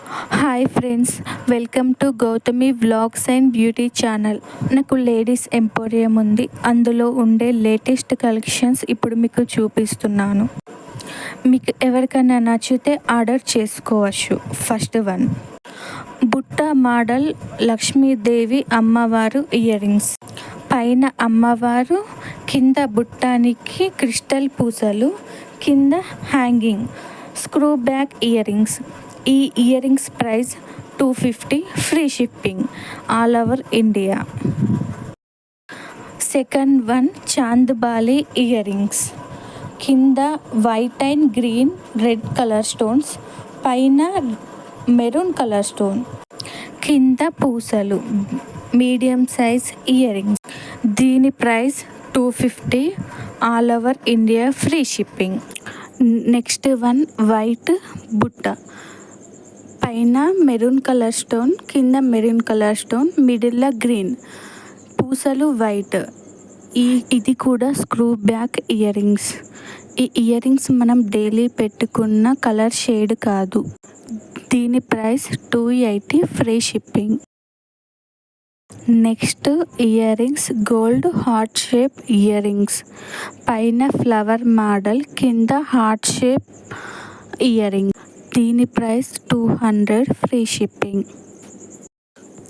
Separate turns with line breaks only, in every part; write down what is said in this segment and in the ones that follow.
Hi friends welcome to Gautami vlogs and beauty channel నాకు ladies emporium ఉంది. అందులో ఉండే లేటెస్ట్ కలెక్షన్స్ ఇప్పుడు మీకు చూపిస్తున్నాను. మీకు ఎవరికైనా నచ్చితే ఆర్డర్ చేసుకోవచ్చు. ఫస్ట్ వన్ బుట్ట మోడల్ లక్ష్మీదేవి అమ్మవారు ఇయర్ రింగ్స్ పైన అమ్మవారు కింద బుట్టానికి క్రిస్టల్ పూసలు కింద hanging screw back earrings ఈ earrings price two fifty free shipping all over India. Second one chandbali earrings కింద white and green red colour stones పైన మెరూన్ కలర్ స్టోన్. కింద పూసలు మీడియం సైజ్ ఇయర్ రింగ్స్ దీని price two fifty all over India free shipping. Next one white బుట్ట. పైన maroon colour stone కింద maroon colour stone మిడిల్లో green. పూసలు white. ఈ ఇది కూడా స్క్రూ బ్యాక్ ఇయర్ రింగ్స్ ఈ ఇయర్ రింగ్స్ మనం డైలీ పెట్టుకున్న కలర్ షేడ్ కాదు. దీని price two eighty free shipping. Next earrings gold heart shape earrings పైన ఫ్లవర్ మోడల్ కింద హార్ట్ షేప్ ఇయర్ రింగ్ దీని price two hundred free shipping.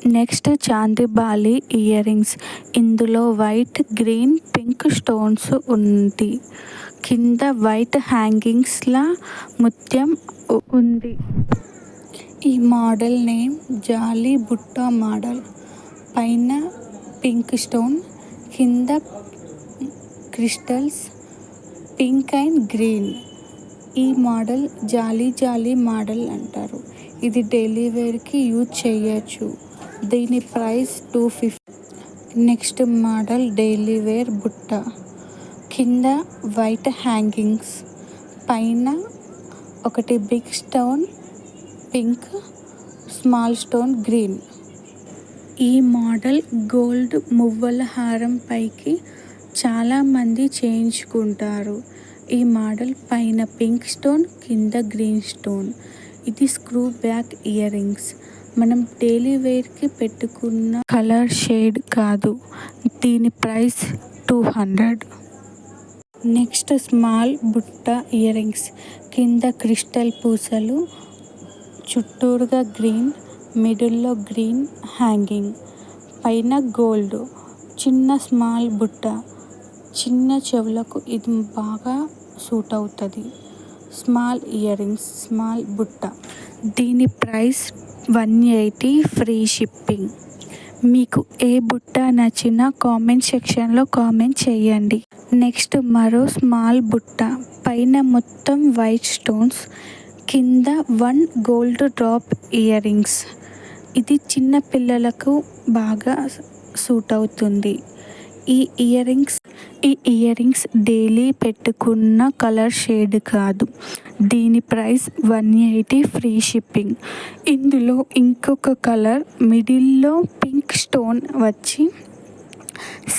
Next chandbali earrings ఇందులో white green pink stones ఉంది. కింద white హ్యాంగింగ్స్లా ముత్యం ఉంది. ఈ మోడల్ నేమ్ జాలీ బుట్టా మోడల్. పైన పింక్ స్టోన్ కింద క్రిస్టల్స్ పింక్ అండ్ గ్రీన్. ఈ మోడల్ జాలీ జాలీ మోడల్ అంటారు. ఇది డైలీ వేర్కి యూజ్ చేయొచ్చు. దీని price two fifty. Next model daily wear బుట్ట. కింద వైట్ హ్యాంగింగ్స్. పైన ఒకటి big stone pink small stone green. ఈ మోడల్ గోల్డ్ మువ్వల హారం పైకి చాలామంది చేయించుకుంటారు. ఈ మోడల్ పైన పింక్ స్టోన్ కింద గ్రీన్ స్టోన్. ఇది స్క్రూ బ్యాక్ ఇయర్ రింగ్స్ మనం డైలీ వేర్కి పెట్టుకున్న కలర్ షేడ్ కాదు. దీని price two hundred. Next small బుట్ట ఇయర్ రింగ్స్ కింద క్రిస్టల్ పూసలు చుట్టూరుగా గ్రీన్ మిడిల్లో గ్రీన్ హ్యాంగింగ్. పైన గోల్డ్. చిన్న స్మాల్ బుట్ట. చిన్న చెవులకు ఇది బాగా సూట్ అవుతుంది. స్మాల్ ఇయర్ రింగ్స్ స్మాల్ బుట్ట. దీని price one eighty free shipping. మీకు ఏ బుట్ట నచ్చినా కామెంట్ సెక్షన్లో కామెంట్ చేయండి. నెక్స్ట్ మరో స్మాల్ బుట్ట. పైన మొత్తం వైట్ స్టోన్స్ కింద one gold drop earrings ఇది చిన్న పిల్లలకు బాగా సూట్ అవుతుంది. ఈ ఇయర్ రింగ్స్ ఈ ఇయర్ రింగ్స్ డైలీ పెట్టుకున్న కలర్ షేడ్ కాదు. దీని price one eighty free shipping. ఇందులో ఇంకొక కలర్ మిడిల్లో పింక్ స్టోన్ వచ్చి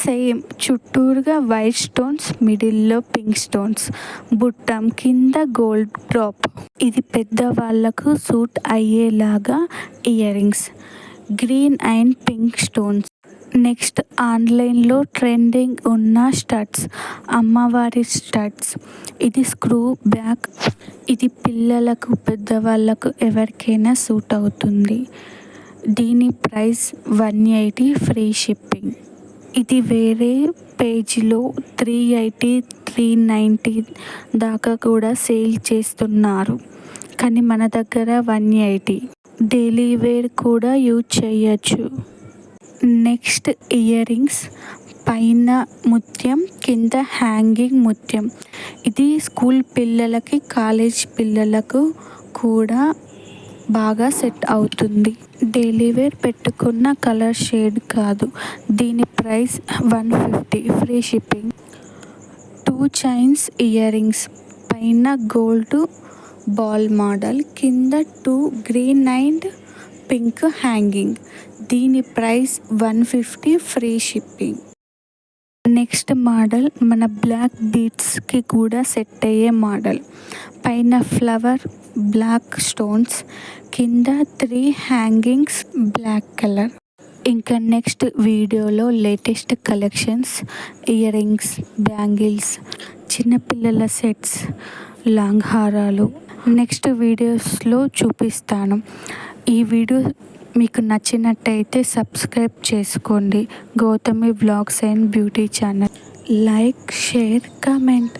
సేమ్ చుట్టూరుగా వైట్ స్టోన్స్ మిడిల్లో పింక్ స్టోన్స్. బుట్టం కింద గోల్డ్ డ్రాప్. ఇది పెద్దవాళ్ళకు సూట్ అయ్యేలాగా earrings green and pink stones. Next ఆన్లైన్లో ట్రెండింగ్ ఉన్న స్టడ్స్ అమ్మవారి స్టడ్స్. ఇది స్క్రూ బ్యాక్ ఇది పిల్లలకు పెద్దవాళ్ళకు ఎవరికైనా సూట్ అవుతుంది. దీని price one eighty free shipping. ఇది వేరే పేజీలో త్రీ ఎయిటీ త్రీ నైంటీ దాకా కూడా సేల్ చేస్తున్నారు. కానీ మన దగ్గర వన్ ఎయిటీ. డైలీ వేర్ కూడా యూజ్ చేయొచ్చు. నెక్స్ట్ ఇయర్ రింగ్స్ పైన ముత్యం కింద హ్యాంగింగ్ ముత్యం. ఇది స్కూల్ పిల్లలకి కాలేజ్ పిల్లలకు కూడా బాగా సెట్ అవుతుంది. డైలీ వేర్ పెట్టుకున్న కలర్ షేడ్ కాదు. దీని price one fifty free shipping. Two chains earrings పైన గోల్డ్ బాల్ మోడల్ కింద two green and pink hanging. దీని price one fifty free shipping. Next model మన బ్లాక్ బీట్స్కి కూడా సెట్ అయ్యే మోడల్. పైన ఫ్లవర్ బ్లాక్ స్టోన్స్ కింద త్రీ హ్యాంగింగ్స్ బ్లాక్ కలర్. ఇంకా నెక్స్ట్ వీడియోలో latest collections earrings bangles చిన్నపిల్లల సెట్స్ లాంగ్ హారాలు. నెక్స్ట్ వీడియోస్లో చూపిస్తాను. ఈ వీడియో మీకు నచ్చినట్టయితే సబ్స్క్రైబ్ చేసుకోండి. Gautami blogs and beauty channel. Like share comment.